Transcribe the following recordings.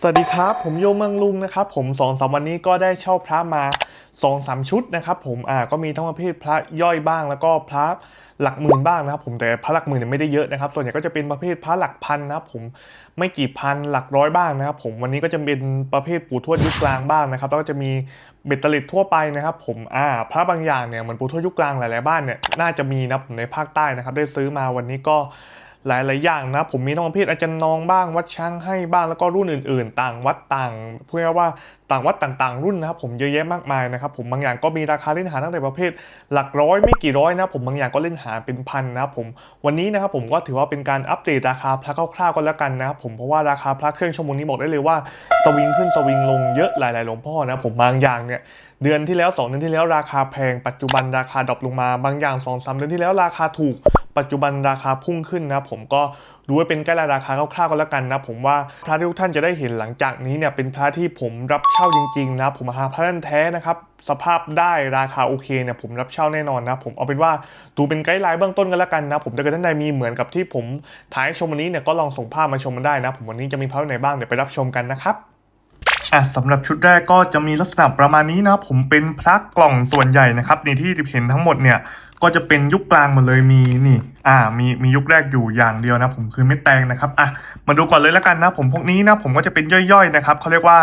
สวัสดีครับ ผมโยมเมืองลุงนะครับ ผมสองสามวันนี้ก็ได้เช่าพระมา2องสามชุดนะครับ ผมอ่าก็มีทั้งประเภทพระย่อยบ้าง แล้วก็พระหลักหมื่นบ้างนะครับ ผมแต่พระหลักหมื่นเนี่ยไม่ได้เยอะนะครับ ส่วนใหญ่ก็จะเป็นประเภทพระหลักพันนะครับ ผมไม่กี่พันหลักร้อยบ้างนะครับ ผมวันนี้ก็จะเป็นประเภทปู่ทวดยุคกลางบ้างนะครับ แล้วก็จะมีเบ็ดเตล็ดทั่วไปนะครับ ผมอ่าพระบางอย่างเนี่ยเหมือนปู่ทวดยุคกลางหลายๆบ้านเนี่ยน่าจะมีนะผมในภาคใต้นะครับ ได้ซื้อมาวันนี้ก็ หลายๆอย่างนะ ผมมีทั้งเภทอาจารย์นองบ้างวัดช้างให้บ้างแล้วก็รุ่นอื่นๆ ต่างวัดต่างเพูดง่ายๆว่าต่างวัดต่างๆ รุ่นนะครับผมเยอะแยะมากมายนะครับผมบางอย่างก็มีราคาเล่นหาตั้งแต่ประเภท หลักร้อยไม่กี่ร้อยนะผมบางอย่างก็เล่นหาเป็นพันนะครับผมวันนี้นะครับผมก็ถือว่าเป็นการอัปเดตราคาพระคร่าวๆก็แล้วกันนะครับผมเพราะว่าราคาพระเครื่องชั่วโมงนี้บอกได้เลยว่าสวิงขึ้นสวิงลงเยอะหลายๆหลวงพ่อนะผมบางอย่างเนี่ย เดือนที่แล้ว 2 เดือนที่แล้วราคาแพงปัจจุบันราคาดรอปลงมาบางอย่าง2 3เดือนที่แล้วราคาถูก ปัจจุบันราคาพุ่งขึ้นนะผมก็ดูไว้เป็นใกล้ราคาคร่าวๆก็แล้วกันนะ ผมว่าพระที่ทุกท่านจะได้เห็นหลังจากนี้เนี่ยเป็นพระที่ผมรับเช่าจริงๆนะผมหาพระท่านแท้นะครับสภาพได้ราคาโอเคเนี่ยผมรับเช่าแน่นอนนะผมเอาเป็นว่าดูเป็นไกด์ไลน์เบื้องต้นกันแล้วกันนะผมถ้าเกิดท่านใดมีเหมือนกับที่ผมถ่ายชมวันนี้เนี่ยก็ลองส่งภาพมาชมมันได้นะ ผมวันนี้จะมีพระไหนบ้างเดี๋ยวไปรับชมกันนะครับ อะสำหรับชุดแรกก็จะมีลักษณะประมาณนี้นะ ผมเป็นพระกล่องส่วนใหญ่นะครับในที่เห็นทั้งหมดเนี่ยก็จะเป็นยุคกลางหมดเลยมีนี่ อ่า มีมียุคแรกอยู่อย่างเดียวนะ ผมคือเม็ดแตงนะครับอะมาดูก่อนเลยแล้วกันนะ ผมพวกนี้นะ ผมก็จะเป็นย่อยๆนะครับเขาเรียกว่า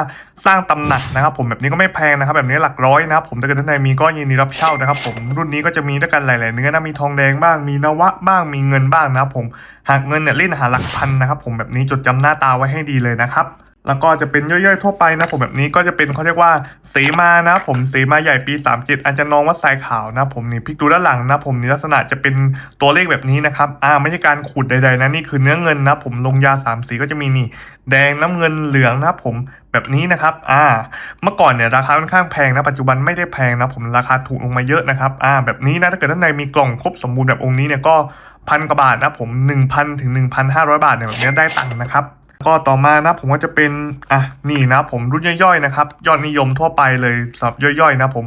สร้างตำหนักนะครับ ผมแบบนี้ก็ไม่แพงนะครับ แบบนี้หลักร้อยนะครับผมถ้าเกิดท่านใดมีก็ยินดีรับเช่านะครับ ผมรุ่นนี้ก็จะมีด้วยกันหลายๆเนื้อนะมีทองแดงบ้างมีนวะบ้างมีเงินบ้างนะครับผมหากเงินเนี่ยเล่นหาหลักพันนะครับ ผมแบบนี้จดจำหน้าตาไว้ให้ดีเลยนะครับแล้วก็จะเป็นย่อยๆทั่วไปนะผมแบบนี้ก็จะเป็นเขาเรียกว่าสีมานะผมสีมาใหญ่ปี 37 อาจจะนองวัดทรายขาวนะผมนี่พลิกดูด้านหลังนะผมนี่ลักษณะจะเป็นตัวเลขแบบนี้นะครับอ่าไม่ใช่การขูดใดๆนะนี่คือเนื้อเงินนะผมลงยาสามสีก็จะมีนี่แดงน้ำเงินเหลืองนะผมแบบนี้นะครับอ่าเมื่อก่อนเนี่ยราคาค่อนข้างแพงนะปัจจุบันไม่ได้แพงนะผมราคาถูกลงมาเยอะนะครับอ่าแบบนี้นะถ้าเกิดท่านใดมีกล่องครบสมบูรณ์แบบองค์นี้เนี่ยก็พันกว่าบาทนะผม 1,000ถึง1,500 บาทเนี่ยแบบนี้ได้ตังค์นะครับ ก็ต่อมานะผมก็จะเป็นอะนี่นะผมรุ่นย่อยๆนะครับยอดนิยมทั่วไปเลยสำหรับย่อยๆนะผม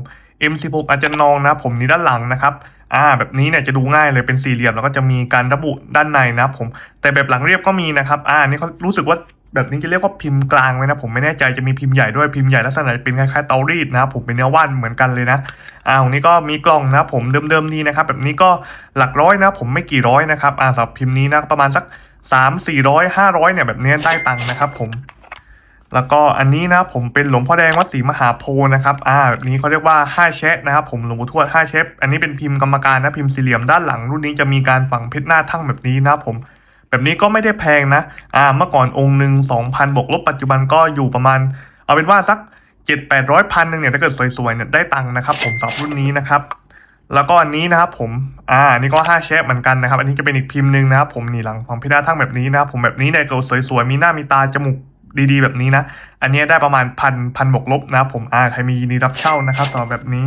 M16 อาจจะนองนะผมนี่ด้านหลังนะครับอ่าแบบนี้เนี่ยจะดูง่ายเลยเป็นสี่เหลี่ยมแล้วก็จะมีการระบุด้านในนะผม แต่แบบหลังเรียบก็มีนะครับอ่านี่เขารู้สึกว่าแบบนี้จะเรียกว่าพิมพ์กลางไหมนะผมไม่แน่ใจจะมีพิมพ์ใหญ่ด้วยพิมพ์ใหญ่ลักษณะเป็นคล้ายๆเตารีดนะผมเป็นเนื้อว่านเหมือนกันเลยนะอ่าตรงนี้ก็มีกล่องนะผมเดิมๆนี่นะครับแบบนี้ก็หลักร้อยนะผมไม่กี่ร้อยนะครับอ่าสำหรับพิมพ์นี้นะประมาณสัก สามสี่ร้อยห้าร้อยเนี่ยแบบนี้ได้ตังค์นะครับผมแล้วก็อันนี้นะผมเป็นหลวงพ่อแดงวัดศรีมหาโพธิ์นะครับ อ่าแบบนี้เขาเรียกว่าห้าเชฟนะครับผมหลวงปู่ทวดห้าเชฟอันนี้เป็นพิมพ์กรรมการนะพิมพ์สี่เหลี่ยมด้านหลัง รุ่นนี้จะมีการฝังเพชรหน้าทั่งแบบนี้นะครับผม แบบนี้ก็ไม่ได้แพงนะ อ่าเมื่อก่อนองค์หนึ่งสองพันบวกลบปัจจุบันก็อยู่ประมาณ เอาเป็นว่าสักเจ็ดแปดร้อยพันหนึ่งเนี่ยถ้าเกิดสวยๆเนี่ยได้ตังค์นะครับผมสำหรับรุ่นนี้นะครับ แล้วก็อันนี้นะครับผม อ่า นี่ก็5เชฟเหมือนกันนะครับ อันนี้จะเป็นอีกพิมพ์หนึ่งนะครับผมนี่หลังของพินาทั้งแบบนี้นะครับผมแบบนี้เนี่ยเกิดสวยๆ มีหน้ามีตาจมูกดีๆ แบบนี้นะ อันนี้ได้ประมาณพันพันบวกลบนะครับผม อ่า ใครมียินดีรับเช่านะครับสำหรับแบบนี้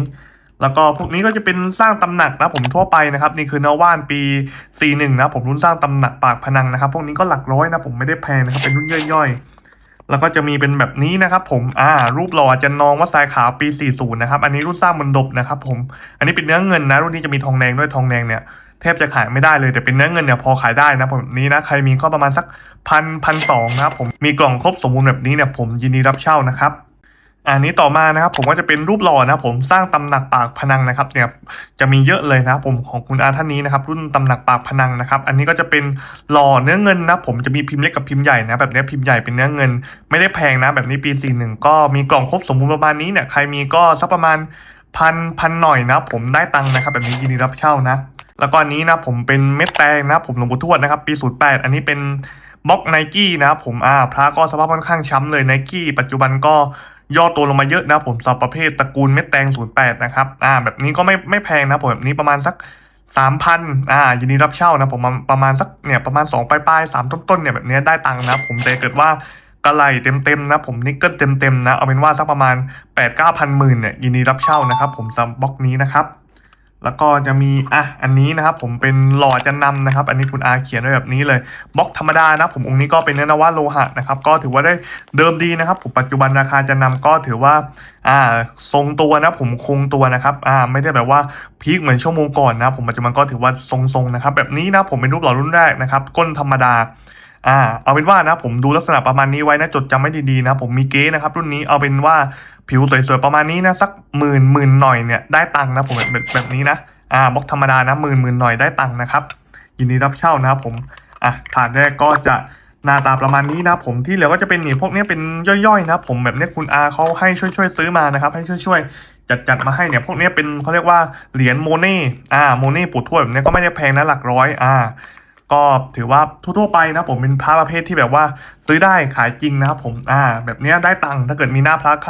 แล้วก็พวกนี้ก็จะเป็นสร้างตำหนักนะผมทั่วไปนะครับ นี่คือเนื้อว่านปี 41 นะผมรุ่นสร้างตำหนักปากพนังนะครับ พวกนี้ก็หลักร้อยนะผมไม่ได้แพงนะครับ เป็นรุ่นย่อยๆ แล้วก็จะมีเป็นแบบนี้นะครับผม อ่า รูปหล่ออาจารย์นองว่าทรายขาวปี 40 นะครับ อันนี้รุ่นสร้างบนดบนะครับผม อันนี้เป็นเนื้อเงินนะ รุ่นนี้จะมีทองแดงด้วยทองแดงเนี่ยแทบจะขายไม่ได้เลยแต่เป็นเนื้อเงินเนี่ยพอขายได้นะผมแบบนี้นะใครมีก็ประมาณสักพันพันสองนะครับผมมีกล่องครบสมบูรณ์แบบนี้เนี่ยผมยินดีรับเช่านะครับ อันนี้ต่อมานะครับผมก็จะเป็นรูปหล่อนะผมสร้างตำหนักปากพนังนะครับเนี่ยจะมีเยอะเลยนะผมของคุณอาท่านนี้นะครับรุ่นตำหนักปากพนังนะครับอันนี้ก็จะเป็นหล่อเนื้อเงินนะผมจะมีพิมพ์เล็กกับพิมพ์ใหญ่นะแบบนี้พิมพ์ใหญ่เป็นเนื้อเงิน ไม่ได้แพงนะแบบนี้ปี 41 ก็มีกล่องครบสมบูรณ์ประมาณนี้เนี่ยใครมีก็สักประมาณพันพันหน่อยนะผมได้ตังค์นะครับแบบนี้ยินดีรับเช่านะแล้วก็อันนี้นะผมเป็นเม็ดแตงนะผมหลวงปู่ทวดนะครับปี 08 อันนี้เป็นบล็อกไนกี้นะครับผมอ่าพระก็สภาพค่อนข้างช้ำเลยไนกี้ปัจจุบันก็ ย่อตัวลงมาเยอะนะผมสำหรับประเภทตระกูลเม็ดแตง 08 นะครับอ่าแบบนี้ก็ไม่ไม่แพงนะผมแบบนี้ประมาณสัก 3,000อ่ายินดีรับเช่านะผมประมาณสักเนี่ยประมาณ 2 ปลายๆ3ต้นๆเนี่ยแบบนี้ได้ตังค์นะผมแต่เกิดว่ากระไหลเต็มๆนะผมนิกเกิลเต็มๆนะเอาเป็นว่าสักประมาณ 8 9 0 0 0หมื่นเนี่ยยินดีรับเช่านะครับผมสำหรับบล็อกนี้นะครับ แล้วก็จะมีอะอันนี้นะครับผมเป็นหล่อจะนำนะครับ อันนี้คุณอาเขียนไว้แบบนี้เลยบล็อกธรรมดานะผมองค์นี้ก็เป็นเนื้อนวะโลหะนะครับก็ถือว่าได้เดิมดีนะครับผมปัจจุบันราคาจะนำก็ถือว่าอ่าทรงตัวนะผมคงตัวนะครับอ่าไม่ได้แบบว่าพีคเหมือนชั่วโมงก่อนนะผมปัจจุบันก็ถือว่าทรงๆนะครับแบบนี้นะผมเป็นรูปหล่อรุ่นแรกนะครับก้นธรรมดา อ่าเอาเป็นว่านะผมดูลักษณะประมาณนี้ไว้นะจดจำไม่ดีๆนะผมมีเก๊นะครับรุ่นนี้เอาเป็นว่าผิวสวยๆประมาณนี้นะสักหมื่นหมื่นหน่อยเนี่ยได้ตังค์นะผมแบบแบบแบบนี้นะอ่าบล็อกธรรมดานะหมื่นหมื่นหน่อยได้ตังค์นะครับยินดีรับเช่านะครับผมอะฐานแรกก็จะหน้าตาประมาณนี้นะผมที่เหลือก็จะเป็นนี่พวกนี้เป็นย่อยๆนะผมแบบนี้คุณอาเขาให้ช่วยๆซื้อมานะครับให้ช่วยๆจัดจัดมาให้เนี่ยพวกนี้เป็นเขาเรียกว่าเหรียญโมเน่อ่าโมเน่ปูถ้วยแบบนี้ก็ไม่ได้แพงนะหลักร้อยอ่า ก็ถือว่าทั่วๆไปนะผมเป็นพระประเภทที่แบบว่าซื้อได้ขายจริงนะครับผมอ่าแบบนี้ได้ตังค์ถ้าเกิดมีหน้าพระค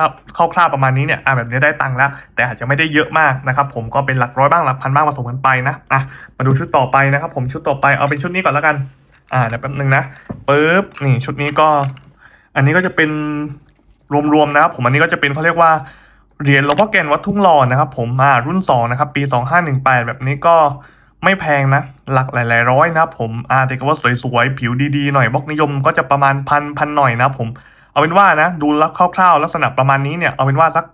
ร่าวๆประมาณนี้เนี่ยอ่าแบบนี้ได้ตังค์แล้ว แต่อาจจะไม่ได้เยอะมากนะครับผมก็เป็นหลักร้อยบ้างหลักพันบ้างผสมกันไปนะอะมาดูชุดต่อไปนะครับ ผมชุดต่อไปเอาเป็นชุดนี้ก่อนแล้วกัน อ่าเดี๋ยวแป๊บนึงนะปึ๊บนี่ชุดนี้ก็ อันนี้ก็จะเป็นรวมๆนะครับผมอันนี้ก็จะเป็นเขาเรียกว่าเหรียญหลวงพ่อแก่นวัดทุ่งหล่อนะครับผมอ่ารุ่นสองนะครับปี 2518 แบบนี้ก็ ไม่แพงนะ หลักหลาย ๆ ร้อยนะผมอ่าแต่ก็ว่าสวย ๆ ผิวดี ๆ หน่อยบล็อกนิยมก็จะประมาณพันพันหน่อยนะผม เอาเป็นว่านะ ดูลักคร่าว ๆ ลักษณะประมาณนี้เนี่ย เอาเป็นว่าสัก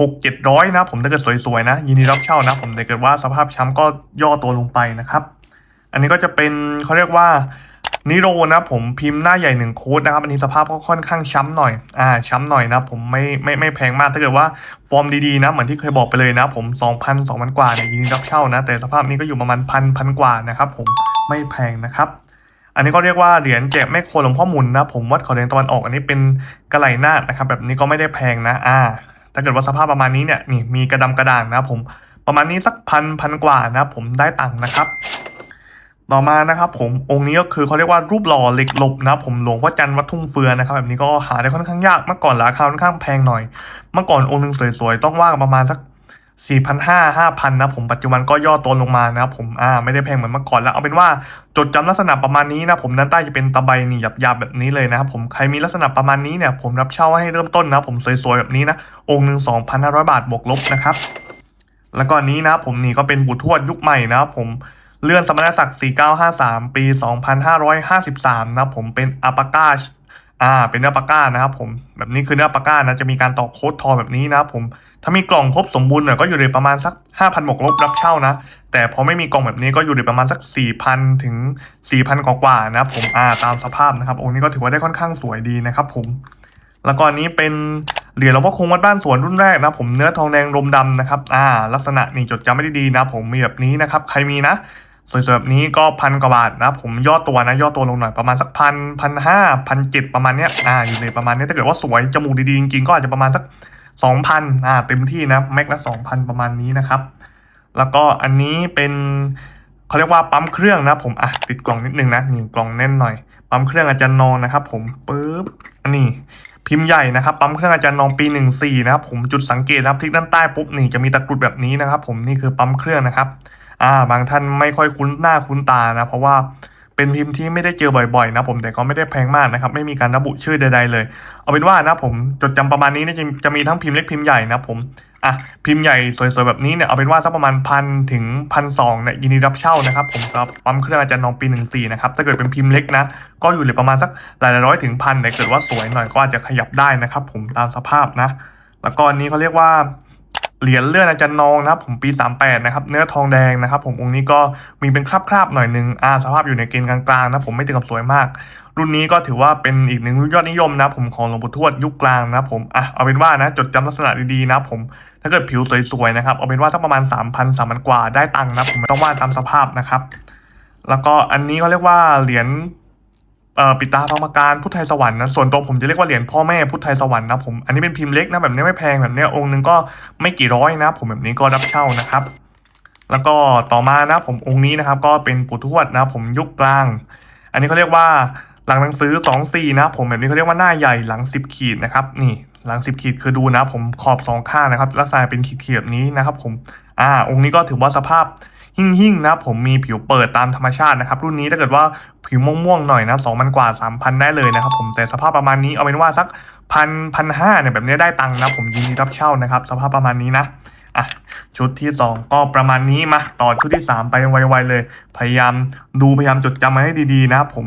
หกเจ็ดร้อยนะผมถ้าเกิดสวย ๆ นะ ยินดีรับเช่านะ ผมแต่เกิดว่าสภาพช้ำก็ย่อตัวลงไปนะครับ อันนี้ก็จะเป็นเขาเรียกว่า นิโรนะผมพิมพ์หน้าใหญ่หนึ่งโค้ดนะครับอันนี้สภาพก็ค่อนข้างช้ำหน่อยอ่าช้ำหน่อยนะผมไม่ไม่ไม่แพงมากถ้าเกิดว่าฟอร์มดีๆนะเหมือนที่เคยบอกไปเลยนะผม 2 0 0 0 2,000 กว่าเนี่ยยินดีรับเช่านะ แต่สภาพนี้ก็อยู่ประมาณพันพันกว่านะครับผมไม่แพงนะครับอันนี้ก็เรียกว่าเหรียญแจกแม่โคหลวงพ่อมุนนะผมวัดเขาแดงตะวันออกอันนี้เป็นกระไหลนาดนะครับแบบนี้ก็ไม่ได้แพงนะอ่าถ้าเกิดว่าสภาพประมาณนี้เนี่ยนี่มีกระดำกระด่างนะผมประมาณนี้สักพันพันกว่านะผมได้ตังค์นะครับ ต่อมานะครับผมองค์นี้ก็คือเขาเรียกว่ารูปหล่อเหล็กหลบนะผมหลวงพ่อจันทร์วัดทุ่งเฟือนะครับแบบนี้ก็หาได้ค่อนข้างยากเมื่อก่อนราคาค่อนข้างแพงหน่อย เมื่อก่อนองค์หนึ่งสวยๆ ต้องว่าประมาณสักสี่พันห้าห้าพันนะผมปัจจุบันก็ย่อตัวลงมานะครับผมอ่าไม่ได้แพงเหมือนเมื่อก่อนแล้วเอาเป็นว่าจดจำลักษณะประมาณนี้นะผมด้านใต้จะเป็นตะไบนี่หยาบๆแบบนี้เลยนะครับผมใครมีลักษณะประมาณนี้เนี่ยผมรับเช่าให้เริ่มต้นนะผมสวยๆแบบนี้นะองค์หนึ่งสองพันห้าร้อยบาทบวกลบนะครับแล้วก็อันนี้นะผมนี่ก็เป็นบุทวดยุคใหม่นะครับผม เลื่อนสมณศักดิ์ 4953 ปี 2553 นะครับผมเป็นอัปปาก้าอ่าเป็นเนื้อปาก้านะครับผมแบบนี้คือเนื้อปาก้านะจะมีการต่อโค้ดทอแบบนี้นะครับผมถ้ามีกล่องครบสมบูรณ์เนี่ยก็อยู่ในประมาณสัก 5,000บวกลบรับเช่านะ แต่พอไม่มีกล่องแบบนี้ก็อยู่ในประมาณสัก 4,000 ถึง 4,000 กว่าๆนะครับผมอ่าตามสภาพนะครับองค์นี้ก็ถือว่าได้ค่อนข้างสวยดีนะครับผมแล้วก็อันนี้เป็นเหรียญหลวงพ่อคงวัดบ้านสวนรุ่นแรกนะผมเนื้อทองแดงลมดำนะครับอ่าลักษณะนี่จดจำไม่ได้ดีนะผมมีแบบนี้นะครับใครมีนะ สวยๆแบบนี้ก็พันกว่าบาทนะผมย่อตัวนะย่อตัวลงหน่อยประมาณสักพันพันห้าพันเจ็ดประมาณเนี้ยอ่าอยู่ในประมาณนี้ถ้าเกิดว่าสวยจมูกดีๆจริงๆก็อาจจะประมาณสักสองพันอ่าเต็มที่นะแม็กละสองพันประมาณนี้นะครับ แล้วก็อันนี้เป็นเขาเรียกว่าปั๊มเครื่องนะผมอะติดกล่องนิดนึงนะนี่กล่องแน่นหน่อย ปั๊มเครื่องอาจารย์นองนะครับผมปึ๊บอันนี้พิมพ์ใหญ่นะครับปั๊มเครื่องอาจารย์นองปี14นะครับผมจุดสังเกตนะครับพลิกด้านใต้ปุ๊บนี่จะมีตะกรุดแบบนี้นะครับ ผมนี่คือปั๊มเครื่องนะครับ อ่า บางท่านไม่ค่อยคุ้นหน้าคุ้นตานะ เพราะว่าเป็นพิมพ์ที่ไม่ได้เจอบ่อยๆ นะผมแต่ก็ไม่ได้แพงมากนะครับ ไม่มีการระบุชื่อใดๆเลย เอาเป็นว่านะผมจดจำประมาณนี้นะจะจะมีทั้งพิมพ์เล็กพิมพ์ใหญ่นะผมอะพิมพ์ใหญ่สวยๆแบบนี้เนี่ยเอาเป็นว่าสักประมาณพันถึงพันสองเนี่ยยินดีรับเช่านะครับผมกับปั๊มเครื่องอาจารย์นองปีหนึ่งสี่นะครับถ้าเกิดเป็นพิมพ์เล็กนะ ก็อยู่ในประมาณสักหลายร้อยถึงพันแต่เกิดว่าสวยหน่อยก็อาจจะขยับได้นะครับ ผมตามสภาพนะ แล้วก็อันนี้เขาเรียกว่า เหรียญเลื่อนอาจารย์นองนะครับ ผมปี 38 นะครับ เนื้อทองแดงนะครับ ผมองค์นี้ก็มีเป็นคราบๆหน่อยหนึ่งอ่าสภาพอยู่ในเกณฑ์กลางๆนะผมไม่ถึงกับสวยมาก รุ่นนี้ก็ถือว่าเป็นอีกหนึ่งยอดนิยมนะผมของหลวงปู่ทวดยุคกลางนะผมอะเอาเป็นว่านะจดจำลักษณะดีๆนะผมถ้าเกิดผิวสวยๆนะครับเอาเป็นว่าสักประมาณ 3,000 3,000กว่าได้ตังค์นะผมไม่ต้องว่าตามสภาพนะครับ แล้วก็อันนี้เขาเรียกว่าเหรียญ ปิตาพรหมการพุทธไทยสวรรค์นะส่วนตัวผมจะเรียกว่าเหรียญพ่อแม่พุทธไทยสวรรค์นะผมอันนี้เป็นพิมพ์เล็กนะแบบนี้ไม่แพงแบบนี้องค์หนึงก็ไม่กี่ร้อยนะ ผมแบบนี้ก็รับเช่านะครับ แล้วก็ต่อมานะผมองค์นี้นะครับ ก็เป็นปู่ทวดนะ ผมยุคกลาง อันนี้เขาเรียกว่าหลังหนังสือ2องสี่นะ ผมแบบนี้เขาเรียกว่าหน้าใหญ่หลัง 10 ขีดนะครับนี่หลัง 10 ขีดคือดูนะ ผมขอบสองข้างนะครับลักษณะเป็นขีดๆแบบนี้นะครับ ผมอ่าองค์นี้ก็ถือว่าสภาพ หิ่งหิ่งๆนะผมมีผิวเปิดตามธรรมชาตินะครับรุ่นนี้ถ้าเกิดว่าผิวม่วงๆหน่อยนะสองพันกว่าสามพันได้เลยนะครับผมแต่สภาพประมาณนี้เอาเป็นว่าสักพันพันห้าเนี่ยแบบนี้ได้ตังค์นะผมยินดีรับเช่านะครับ สภาพประมาณนี้นะอะชุดที่สองก็ประมาณนี้มาต่อชุดที่สามไปไวๆเลย พยายามดูพยายามจดจำมาให้ดีๆนะครับผม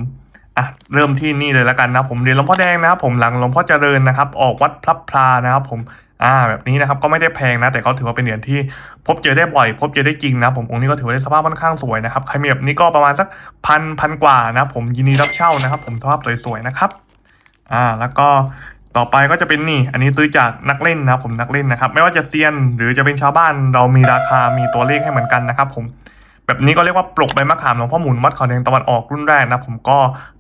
อะเริ่มที่นี่เลยแล้วกันนะผมเรียนหลวงพ่อแดงนะครับผมหลังหลวงพ่อเจริญนะครับ ออกวัดพลับพลานะครับผม อ่าแบบนี้นะครับก็ไม่ได้แพงนะ แต่ก็ถือว่าเป็นเหรียญที่พบเจอได้บ่อย พบเจอได้จริงนะ ผมองค์นี้ก็ถือว่าได้สภาพค่อนข้างสวยนะครับใครมีแบบนี้ก็ประมาณสักพันพันกว่านะ ผมยินดีรับเช่านะครับ ผมสภาพสวยๆนะครับอ่าแล้วก็ต่อไปก็จะเป็นนี่ อันนี้ซื้อจากนักเล่นนะผมนักเล่นนะครับ ไม่ว่าจะเซียนหรือจะเป็นชาวบ้านเรามีราคามีตัวเลขให้เหมือนกันนะครับ ผม แบบนี้ก็เรียกว่าปลกใบมะขามหลวงพ่อหมุนวัดเขาแดงตะวันออกรุ่นแรกนะผมก็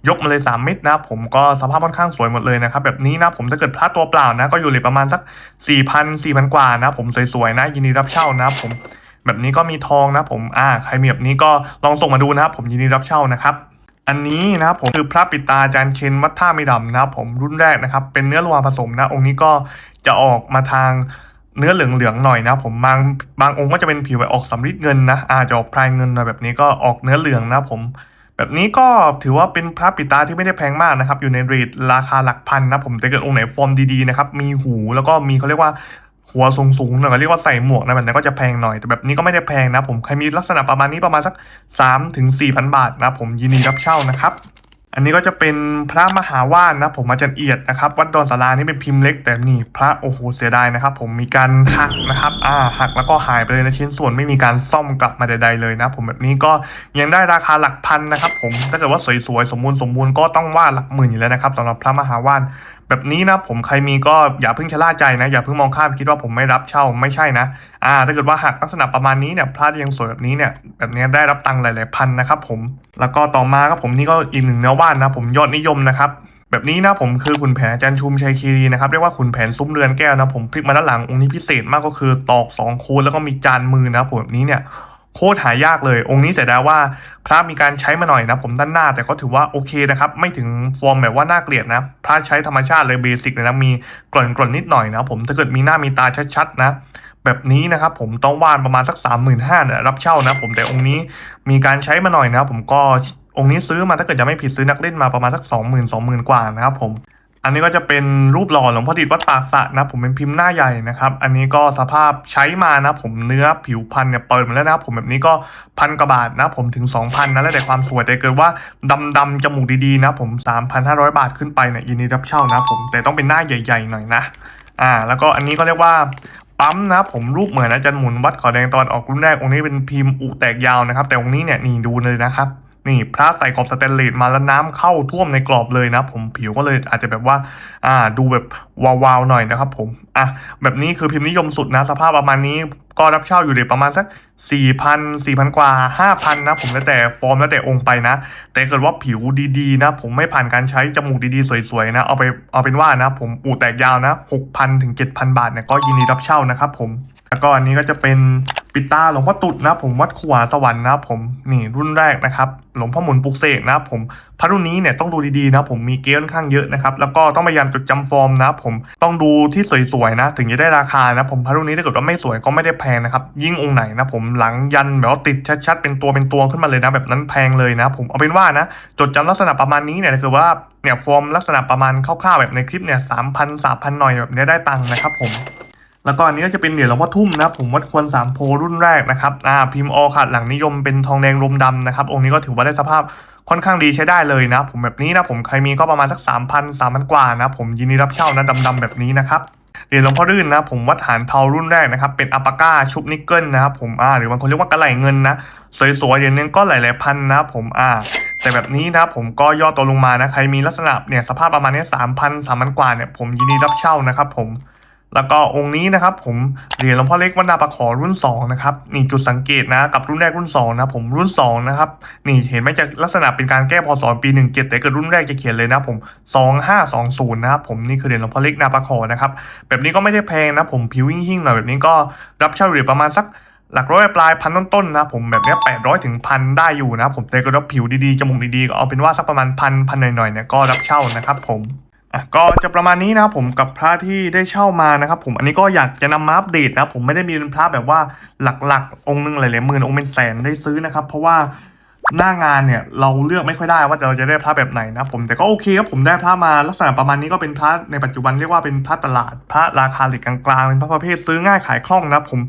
ยกมาเลย 3 เม็ดนะ ผมก็สภาพค่อนข้างสวยหมดเลยนะครับแบบนี้นะผมถ้าเกิดพลาดตัวเปล่านะ ก็อยู่เลยประมาณสัก 4,000 4,000 กว่านะ ผมสวยๆนะ ยินดีรับเช่านะผมแบบนี้ก็มีทองนะผมอ่าใครมีแบบนี้ก็ลองส่งมาดูนะครับผมยินดีรับเช่านะครับอันนี้นะครับผมคือพระปิตาจารย์เชนวัดท่ามีดำนะครับผมรุ่นแรกนะครับเป็นเนื้อลวงผสมนะองค์นี้ก็จะออกมาทาง เนื้อเหลืองๆหน่อยนะ ผมบางบางองค์ก็จะเป็นผิวแบบออกสำริดเงินนะอาจจะออกพรายเงินหน่อยแบบนี้ก็ออกเนื้อเหลืองนะผม แบบนี้ก็ถือว่าเป็นพระปิตาที่ไม่ได้แพงมากนะครับ อยู่ในเรทราคาหลักพันนะผมแต่เกิดองค์ไหนฟอร์มดีๆนะครับมีหูแล้วก็มีเขาเรียกว่าหัวสูงๆหน่อยเรียกว่าใส่หมวกนะแบบนั้นก็จะแพงหน่อยแต่แบบนี้ก็ไม่ได้แพงนะผมใครมีลักษณะประมาณนี้ประมาณสัก3ถึง4,000 บาทนะผมยินดีรับเช่านะครับ อันนี้ก็จะเป็นพระมหาว่านนะผมอาจารย์เอียดนะครับ วัดดอนสารานี่เป็นพิมพ์เล็กแต่นี่พระโอ้โหเสียดายนะครับ ผมมีการหักนะครับอ่าหักแล้วก็หายไปเลยนะชิ้นส่วนไม่มีการซ่อมกลับมาใดๆเลยนะ ผมแบบนี้ก็ยังได้ราคาหลักพันนะครับ ผมถ้าเกิดว่าสวยๆสมบูรณ์สมบูรณ์ก็ต้องว่าหลักหมื่นอยู่แล้วนะครับสำหรับพระมหาว่าน แบบนี้นะผมใครมีก็อย่าเพิ่งชะล่าใจนะ อย่าเพิ่งมองข้ามคิดว่าผมไม่รับเช่าไม่ใช่นะอ่าถ้าเกิดว่าหักลักษณะประมาณนี้เนี่ยพลาดยังสวยแบบนี้เนี่ยแบบนี้ได้รับตังค์หลาย ๆ พันนะครับผมแล้วก็ต่อมาครับผมนี่ก็อีกหนึ่งเนื้อว่านนะผมยอดนิยมนะครับแบบนี้นะผมคือขุนแผนอาจารย์ชุมชัยคีรีนะครับเรียกว่าขุนแผนซุ้มเรือนแก้วนะผมพลิกมาด้านหลังองค์นี้พิเศษมากก็คือตอกสองโคนแล้วก็มีจานมือนะผมแบบนี้เนี่ย โคตรหายากเลย องค์นี้เสียดายว่าพระมีการใช้มาหน่อยนะผมด้านหน้า แต่ก็ถือว่าโอเคนะครับ ไม่ถึงฟอร์มแบบว่าน่าเกลียดนะ พระใช้ธรรมชาติเลยเบสิกเลยนะมีกร่อนกร่อนนิดหน่อยนะผมถ้าเกิดมีหน้ามีตาชัดๆนะแบบนี้นะครับผมต้องวานประมาณสัก 3 5 0 0 0เนี่ยรับเช่านะผมแต่องค์นี้มีการใช้มาหน่อยนะผมก็องค์นี้ซื้อมาถ้าเกิดจะไม่ผิดซื้อนักเล่นมาประมาณสัก 20,000 20,000 กว่านะครับผม อันนี้ก็จะเป็นรูปหล่อหลวงพ่อดิษวัดปากสะนะผมเป็นพิมพ์หน้าใหญ่นะครับ อันนี้ก็สภาพใช้มานะ ผมเนื้อผิวพันเนี่ยเปิดมาแล้วนะผมแบบนี้ก็พันกว่าบาทนะผมถึง 2,000นะแล้วแต่ความสวยแต่เกิดว่าดำดำๆจมูกดีๆนะผม 3,500 บาทขึ้นไปเนี่ยยินดีรับเช่านะผมแต่ต้องเป็นหน้าใหญ่ๆหน่อยนะอ่าแล้วก็อันนี้ก็เรียกว่าปั๊มนะผมรูปเหมือนอาจารย์หมุนวัดขอแดงตอนออกรุ่นแรกองค์นี้เป็นพิมพ์อุแตกยาวนะครับ แต่องค์นี้เนี่ยนี่ดูเลยนะครับ นี่พระใส่กรอบสแตนเลสมาแล้วน้ำเข้าท่วมในกรอบเลยนะ ผมผิวก็เลยอาจจะแบบว่า อ่า ดูแบบวาวๆหน่อยนะครับ ผมอะแบบนี้คือพิมพ์นิยมสุดนะ สภาพประมาณนี้ก็รับเช่าอยู่เดยประมาณสัก 4,000 4,000 กว่า 5,000 นะ ผมแล้วแต่ฟอร์มแล้วแต่องค์ไปนะ แต่เกิดว่าผิวดีๆนะ ผมไม่ผ่านการใช้จมูกดีๆ สวยๆนะ เอาไปเอาเป็นว่านะ ผมอู่แตกยาวนะ 6,000 ถึง 7,000 บาทเนี่ยก็ยินดีรับเช่านะครับผม แล้วก็อันนี้ก็จะเป็น ปิดตาหลวงพ่อตุดนะผมวัดขวาสวรรค์นะผมนี่รุ่นแรกนะครับหลวงพ่อหมุนปลุกเสกนะผมพระรุ่นนี้เนี่ยต้องดูดีๆนะผมมีเกณฑ์ค่อนข้างเยอะนะครับแล้วก็ต้องพยายามจดจำฟอร์มนะผมต้องดูที่สวยๆนะ ถึงจะได้ราคานะผมพระรุ่นนี้ถ้าเกิดว่าไม่สวยก็ไม่ได้แพงนะครับยิ่งองค์ไหนนะผมหลังยันแบบว่าติดชัดๆเป็นตัวเป็นตัวขึ้นมาเลยนะแบบนั้นแพงเลยนะ ผมเอาเป็นว่านะจดจำลักษณะประมาณนี้เนี่ยคือว่าเนี่ยฟอร์มลักษณะประมาณคร่าวๆแบบในคลิปเนี่ยสามพันสามพันหน่อยแบบเนี้ยได้ตังค์นะครับผม แล้วก็อันนี้ก็จะเป็นเหรียญหลวงพ่อทุ่มนะผมวัดควรสามโพรุ่นแรกนะครับอ่าพิมพ์ออขาดหลังนิยมเป็นทองแดงรมดำนะครับองค์นี้ก็ถือว่าได้สภาพค่อนข้างดีใช้ได้เลยนะ ผมแบบนี้นะผมใครมีก็ประมาณสัก 3 0 0 0 3,000 กว่านะ ผมยินดีรับเช่านะดำๆแบบนี้นะครับเหรียญหลวงพ่อรื่นนะผมวัดฐานเทารุ่นแรกนะครับเป็นอัปปาก้าชุบนิกเกิลนะครับผมอ่าหรือบางคนเรียกว่ากระไหลเงินนะสวยๆเหรียญนึงก็หลายๆพันนะผมอ่าแต่แบบนี้นะผมก็ย่อตัวลงมานะใครมีลักษณะเนี่ยสภาพประมาณนี้สามพันสามพันกว่าเนี่ยผมยินดีรับเช่านะครับผม แล้วก็องค์นี้นะครับผมเหรียญหลวงพ่อเล็กวัดนาประขอรุ่น2นะครับนี่จุดสังเกตนะกับรุ่นแรกรุ่น2นะผมรุ่น2นะครับนี่เห็นไหมจะลักษณะเป็นการแก้พศปี 17 แต่เกิดรุ่นแรกจะเขียนเลยนะผม 2520นะครับผมนี่คือเหรียญหลวงพ่อเล็กนาประขอนะครับแบบนี้ก็ไม่ได้แพงนะผมผิวหิ่งๆหน่อยแบบนี้ก็รับเช่าเหรียญประมาณสักหลักร้อยปลายพันต้นๆนะผมแบบนี้แปดร้อยถึงพันได้อยู่นะผมแต่ก็รับผิวดีๆจมูกดีๆก็เอาเป็นว่าสักประมาณพันพันหน่อยๆเนี่ยก็รับเช่านะครับผม อะก็จะประมาณนี้นะครับผมกับพระที่ได้เช่ามานะครับผมอันนี้ก็อยากจะนำมาอัปเดตนะผมไม่ได้มีเป็นพระแบบว่าหลักๆ องค์หนึงหลายๆหมื่นองค์เป็นแสนได้ซื้อนะครับเพราะว่า หน้างานเนี่ยเราเลือกไม่ค่อยได้ว่าเราจะได้พระแบบไหนนะผมแต่ก็โอเคครับผมได้พระมาลักษณะประมาณนี้ก็เป็นพระในปัจจุบันเรียกว่าเป็นพระตลาดพระราคาเหล็กกลางๆเป็นพระประเภทซื้อง่ายขายคล่องนะผม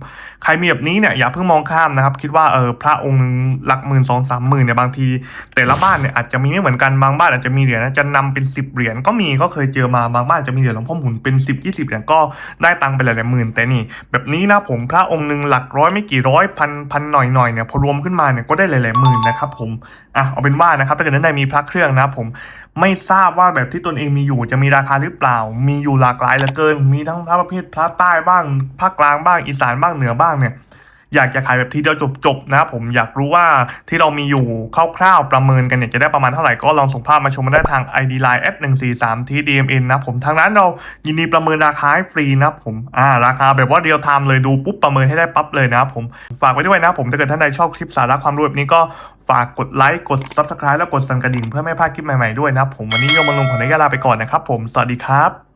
ใครมีแบบนี้เนี่ยอย่าเพิ่งมองข้ามนะครับคิดว่าเออพระองค์หนึ่งหลักหมื่นสองสามหมื่นเนี่ยบางที แต่ละบ้านเนี่ยอาจจะมีไม่เหมือนกันบางบ้านอาจจะมีเหรียญนะจะนำเป็นสิบเหรียญก็มีก็เคยเจอมาบางบ้านจะมีเหรียญหลวงพ่อหมุนเป็นสิบยี่สิบเหรียญก็ได้ตังค์ไปหลายๆหมื่น แต่นี่ แบบนี้นะผมพระองค์หนึ่งหลักร้อยไม่กี่ร้อยพันพันหน่อยหน่อยๆเนี่ยพอรวมขึ้นมาเนี่ยก็ได้หลายๆหมื่นนะครับผมอะเอาเป็นว่านะครับถ้าเกิดนั้นใดมีพระเครื่องนะครับผมไม่ทราบว่าแบบที่ตนเองมีอยู่จะมีราคาหรือเปล่า มีอยู่หลากหลายเหลือเกิน มีทั้งพระประเภทพระใต้บ้างภาคกลางบ้างอีสานบ้างเหนือบ้างเนี่ย อยากจะขายแบบทีเดียวจบๆนะครับผมอยากรู้ว่าที่เรามีอยู่คร่าวๆประเมินกันเนี่ยจะได้ประมาณเท่าไหร่ก็ลองส่งภาพมาชมมาได้ทาง ID Line f143t DMN นะผมทางร้นเรายินดีประเมินราคาให้ฟรีนะครับผมอ่าราคาแบบว่าเดียวไทม์เลยดูปุ๊บประเมินให้ได้ปั๊บเลยนะครับผมฝากไว้ด้วยนะครับผมถ้าเกิดท่านใดชอบคลิปสาระความรู้แบบนี้ก็ฝากกดไลค์กด Subscribe แล้วกดสั่นกระดิ่งเพื่อไม่พลาดคลิปใหม่ๆด้วยนะครับผมวันนี้โยมมาลงขออนุญาตลาไปก่อนนะครับผมสวัสดีครับ